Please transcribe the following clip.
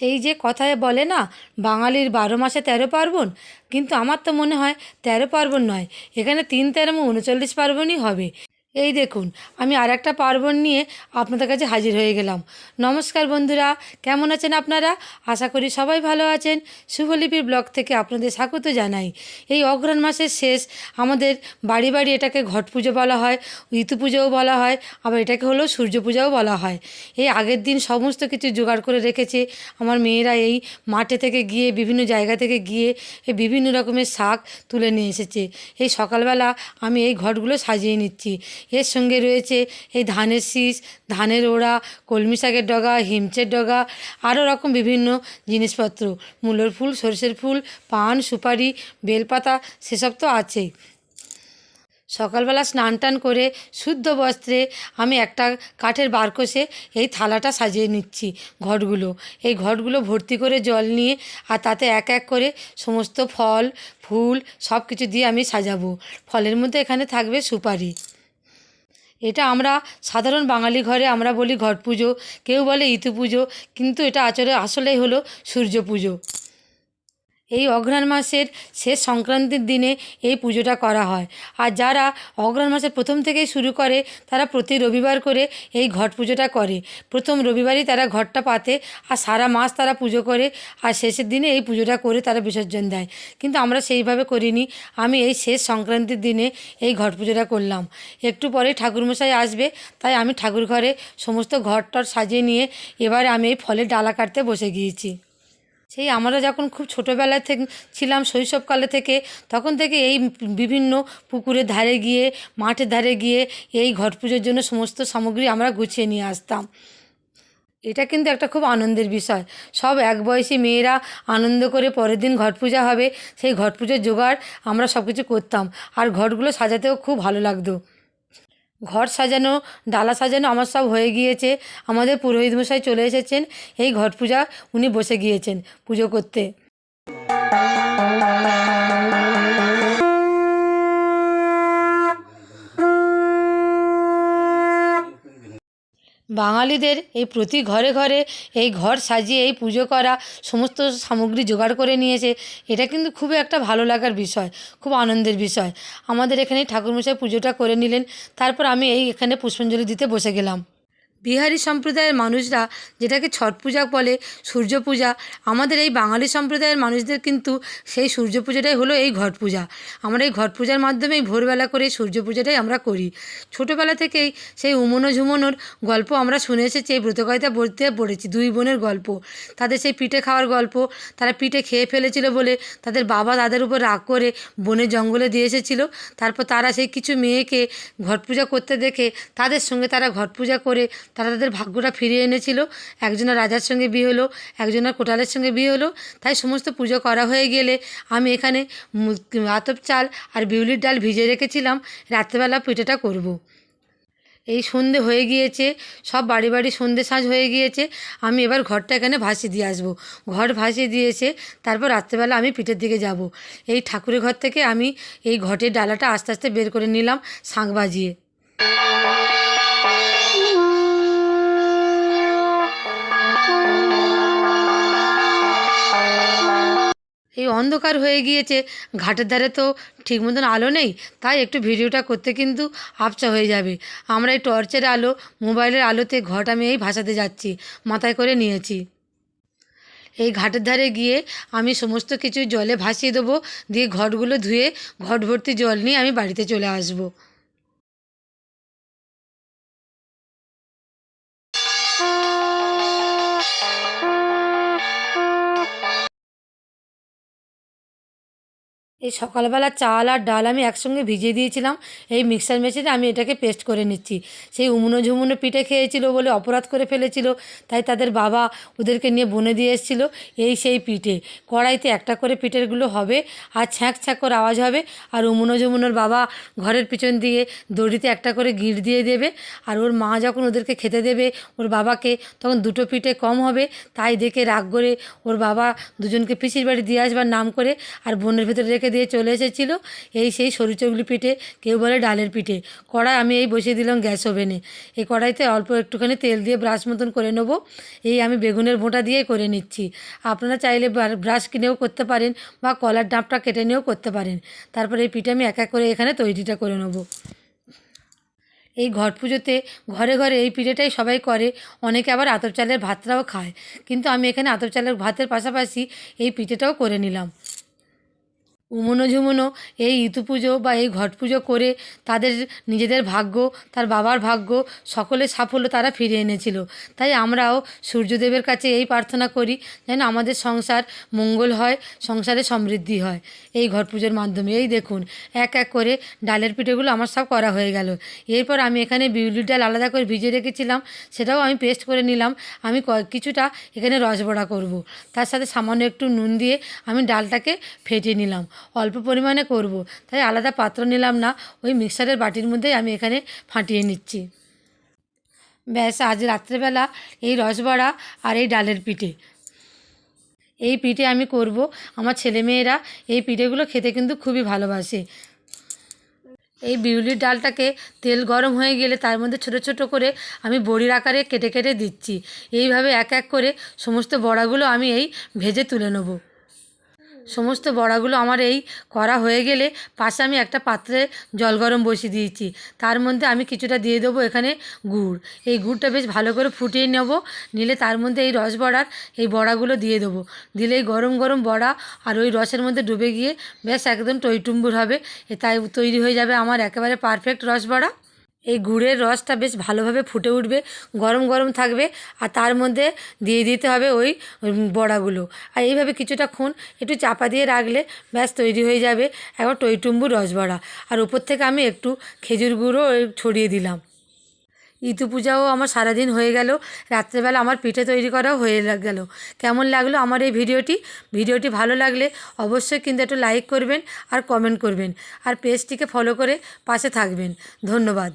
সেই যে কথায় বলে না, বাঙালির বারো মাসে তেরো পার্বণ? কিন্তু আমার তো মনে হয় তেরো পার্বণ নয়। এখানে তিন তেরো উনচল্লিশ পার্বণই হবে। এই দেখুন, আমি আর একটা পার্বণ নিয়ে আপনাদের কাছে হাজির হয়ে গেলাম। নমস্কার বন্ধুরা, কেমন আছেন আপনারা? আশা করি সবাই ভালো আছেন। শুভলিপির ব্লগ থেকে আপনাদের স্বাগত জানাই। এই অঘ্রাণ মাসের শেষ, আমাদের বাড়ি বাড়ি এটাকে ঘট পুজো বলা হয় ঋতু পুজোও বলা হয়, আবার এটাকে হলো সূর্য পূজাও বলা হয়। এই আগের দিন সমস্ত কিছু জোগাড় করে রেখেছে। আমার মেয়েরা এই মাঠে থেকে গিয়ে, বিভিন্ন জায়গা থেকে গিয়ে এই বিভিন্ন রকমের শাক তুলে নিয়ে এসেছে। এই সকালবেলা আমি এই ঘটগুলো সাজিয়ে নিচ্ছি। এর সঙ্গে রয়েছে এই ধানের শীষ, ধানের ওড়া, কলমি শাকের ডগা, হিমচের ডগা, আরও রকম বিভিন্ন জিনিসপত্র। মূলোর ফুল, সরষের ফুল, পান, সুপারি, বেলপাতা, সেসব তো আছেই। সকালবেলা স্নান টান করে শুদ্ধ বস্ত্রে আমি একটা কাঠের বারকোষে এই থালাটা সাজিয়ে নিচ্ছি ঘটগুলো এই ঘটগুলো ভর্তি করে জল নিয়ে আর তাতে এক এক করে সমস্ত ফল, ফুল সব কিছু দিয়ে আমি সাজাবো। ফলের মধ্যে এখানে থাকবে সুপারি। এটা আমরা সাধারণ বাঙালি ঘরে আমরা বলি ঘট পুজো, কেউ বলে ইতু পুজো, কিন্তু এটা আচরে আসলেই হলো সূর্য পুজো। এই অঘ্রাণ মাসের শেষ সংক্রান্তির দিনে এই পুজোটা করা হয়। আর যারা অঘ্রাণ মাসের প্রথম থেকেই শুরু করে, তারা প্রতি রবিবার করে এই ঘট পুজোটা করে। প্রথম রবিবারই তারা ঘটটা পাতে, আর সারা মাস তারা পুজো করে, আর শেষের দিনে এই পুজোটা করে তারা বিসর্জন দেয়। কিন্তু আমরা সেইভাবে করিনি। আমি এই শেষ সংক্রান্তির দিনে এই ঘট পুজোটা করলাম। একটু পরে ঠাকুরমশাই আসবে, তাই আমি ঠাকুর ঘরে সমস্ত ঘর টর সাজিয়ে নিয়ে এবারে আমি এই ফলের ডালা কাটতে বসে গিয়েছি। সেই আমরা যখন খুব ছোটোবেলায় থেকে, ছিলাম শৈশবকালে থেকে, তখন থেকে এই বিভিন্ন পুকুরের ধারে গিয়ে, মাঠের ধারে গিয়ে এই ঘট পুজোর জন্য সমস্ত সামগ্রী আমরা গুছিয়ে নিয়ে আসতাম। এটা কিন্তু একটা খুব আনন্দের বিষয়। সব এক বয়সী মেয়েরা আনন্দ করে পরের দিন ঘট পূজা হবে, সেই ঘট পুজোর জোগাড় আমরা সব কিছু করতাম। আর ঘটগুলো সাজাতেও খুব ভালো লাগতো। ঘর সাজানো, ডালা সাজানো আমার সব হয়ে গিয়েছে। আমাদের পুরোহিত মশাই চলে এসেছেন। এই ঘট পূজা উনি বসে গিয়েছেন পুজো করতে। বাঙালিদের এই প্রতি ঘরে ঘরে এই ঘর সাজিয়ে এই পুজো করা, সমস্ত সামগ্রী জোগাড় করে নিয়েছে, এটা কিন্তু খুবই একটা ভালো লাগার বিষয়, খুব আনন্দের বিষয়। আমাদের এখানে ঠাকুরমশাই পুজোটা করে নিলেন, তারপর আমি এই এখানে পুষ্পাঞ্জলি দিতে বসে গেলাম। বিহারি সম্প্রদায়ের মানুষরা যেটাকে ছট পূজা বলে, সূর্য পূজা, আমাদের এই বাঙালি সম্প্রদায়ের মানুষদের কিন্তু সেই সূর্য পূজাটাই হলো এই ঘট পূজা। আমরা এই ঘট পূজার মাধ্যমেই ভোরবেলা করে সূর্য পূজাটাই আমরা করি। ছোটোবেলা থেকেই সেই উমনো ঝুমনোর গল্প আমরা শুনে এসেছি, এই ব্রতকয়িতা বলতে পড়েছি, দুই বোনের গল্প। তাদের সেই পিঠে খাওয়ার গল্প, তারা পিঠে খেয়ে ফেলেছিল বলে তাদের বাবা তাদের উপর রাগ করে বনের জঙ্গলে দিয়ে এসেছিল। তারপর তারা সেই কিছু মেয়েকে ঘট পূজা করতে দেখে তাদের সঙ্গে তারা ঘট পূজা করে তারা তাদের ভাগ্যটা ফিরিয়ে এনেছিল। একজনের রাজার সঙ্গে বিয়ে হলো, একজনের কোটালের সঙ্গে বিয়ে হলো। তাই সমস্ত পুজো করা হয়ে গেলে আমি এখানে আতপ চাল আর বিউলির ডাল ভিজে রেখেছিলাম। রাত্রেবেলা পিঠেটা করব। এই সন্ধে হয়ে গিয়েছে, সব বাড়ি বাড়ি সন্ধে সাঁজ হয়ে গিয়েছে। আমি এবার ঘরটা এখানে ভাসিয়ে দিয়ে আসব। ঘর ভাসিয়ে দিয়েছে, তারপর রাত্রেবেলা আমি পিঠের দিকে যাব। এই ঠাকুরের ঘর থেকে আমি এই ঘটের ডালাটা আস্তে আস্তে বের করে নিলাম শাঁখ বাজিয়ে। এই অন্ধকার হয়ে গিয়েছে। ঘাটের ধারে তো ঠিক মতন আলো নেই, তাই একটু ভিডিওটা করতে কিন্তু আবচা হয়ে যাবে। আমরা এই টর্চের আলো, মোবাইলের আলোতে ঘট আমি এই ভাসাতে যাচ্ছি, মাথায় করে নিয়েছি। এই ঘাটের ধারে গিয়ে আমি সমস্ত কিছু জলে ভাসিয়ে দেবো, দিয়ে ঘটগুলো ধুয়ে ঘট ভর্তি জল নিয়ে আমি বাড়িতে চলে আসব। এই সকালবেলা চাল আর ডাল আমি একসঙ্গে ভিজিয়ে দিয়েছিলাম। এই মিক্সার মেশিনে আমি এটাকে পেস্ট করে নিচ্ছি। সেই উমনো ঝুমুনো পিঠে খেয়েছিল বলে অপরাধ করে ফেলেছিল। তাই তাদের বাবা ওদেরকে নিয়ে বনে দিয়ে এসেছিল এই সেই পিঠে। কড়াইতে একটা করে পিঠেরগুলো হবে আর ছ্যাঁক ছ্যাঁক করে আওয়াজ হবে। আর উমনো ঝুমুনোর বাবা ঘরের পিছন দিয়ে দড়িতে একটা করে গিঁট দিয়ে দেবে। আর ওর মা যখন ওদেরকে খেতে দেবে ওর বাবাকে, তখন দুটো পিঠে কম হবে। তাই দেখে রাগ করে ওর বাবা দুজনকে পিসির বাড়ি দিয়ে আসবার নাম করে আর বোনের ভেতরে রেখে দিয়ে চলে এসেছিল। এই সেই সরু চগলি পিঠে, কেউ বলে ডালের পিঠে। কড়াই আমি এই বসিয়ে দিলাম গ্যাস ওভেনে। এই কড়াইতে অল্প একটুখানি তেল দিয়ে ব্রাশ মতন করে নেব। এই আমি বেগুনের ভোঁটা দিয়ে করে নিচ্ছি। আপনারা চাইলে বার- ব্রাশ কিনেও করতে পারেন বা কলার ডাঁপটা কেটে নিয়েও করতে পারেন। তারপরে এই পিঠে আমি এক এক করে এখানে তৈরিটা করে নেব। এই ঘট পুজোতে ঘরে ঘরে এই পিঠেটাই সবাই করে। অনেকে আবার আতপ চালের ভাতটাও খায়। কিন্তু আমি এখানে আতপ চালের ভাতের পাশাপাশি এই পিঠেটাও করে নিলাম। উমনো ঝুমনো এই ইতু পুজো বা এই ঘট পুজো করে তাদের নিজেদের ভাগ্য, তার বাবার ভাগ্য, সকলের সাফল্য তারা ফিরিয়ে এনেছিল। তাই আমরাও সূর্যদেবের কাছে এই প্রার্থনা করি যেন আমাদের সংসার মঙ্গল হয়, সংসারে সমৃদ্ধি হয়। এই ঘট পুজোর মাধ্যমে, এই দেখুন, এক এক করে ডালের পিঠেগুলো আমার সব করা হয়ে গেল। এরপর আমি এখানে বিউলির ডাল আলাদা করে ভিজে রেখেছিলাম, সেটাও আমি পেস্ট করে নিলাম। আমি কিছুটা এখানে রসবড়া করব। তার সাথে সামান্য একটু নুন দিয়ে আমি ডালটাকে ফেটিয়ে নিলাম। অল্প পরিমাণে করব। তাই আলাদা পাত্র নিলাম না, ওই মিক্সারের বাটির মধ্যেই আমি এখানে ফাটিয়ে নিচ্ছি। ব্যাস, আজ রাত্রেবেলা এই রসবড়া আর এই ডালের পিঠে। এই পিঠে আমি করব, আমার ছেলেমেয়েরা এই পিঠেগুলো খেতে কিন্তু খুবই ভালোবাসে। এই বিউলির ডালটাকে তেল গরম হয়ে গেলে তার মধ্যে ছোট ছোট করে আমি বড়ির আকারে কেটে কেটে দিচ্ছি। এইভাবে এক এক করে সমস্ত বড়াগুলো আমি এই ভেজে তুলে নেব। সমস্ত বড়াগুলো আমার এই করা হয়ে গেলে পাশে আমি একটা পাত্রে জল গরম বসিয়ে দিয়েছি। তার মধ্যে আমি কিছুটা দিয়ে দেবো এখানে গুড়। এই গুড়টা বেশ ভালো করে ফুটিয়ে নেব, নিলে তার মধ্যে এই রস বড়ার এই বড়াগুলো দিয়ে দেবো। দিলে এই গরম গরম বড়া আর ওই রসের মধ্যে ডুবে গিয়ে বেশ একদম টইটুম্বুর হবে। এ তাই তৈরি হয়ে যাবে আমার একেবারে পারফেক্ট রস বড়া। এই গুড়ের রসটা বেশ ভালোভাবে ফুটে উঠবে, গরম গরম থাকবে, আর তার মধ্যে দিয়ে দিতে হবে ওই বড়াগুলো। আর এইভাবে কিছুটাক্ষণ একটু চাপা দিয়ে রাখলে ব্যাস তৈরি হয়ে যাবে একবার টইটুম্বুর রসবড়া। আর উপর থেকে আমি একটু খেজুর গুঁড়ো ছড়িয়ে দিলাম। ইতু পূজাও আমার সারাদিন হয়ে গেল, রাত্রেবেলা আমার পিঠে তৈরি করাও হয়ে গেল। কেমন লাগল আমার এই ভিডিওটি? ভিডিওটি ভালো লাগলে অবশ্যই কিন্তু একটু লাইক করবেন আর কমেন্ট করবেন। আর পেজটিকে ফলো করে পাশে থাকবেন। ধন্যবাদ।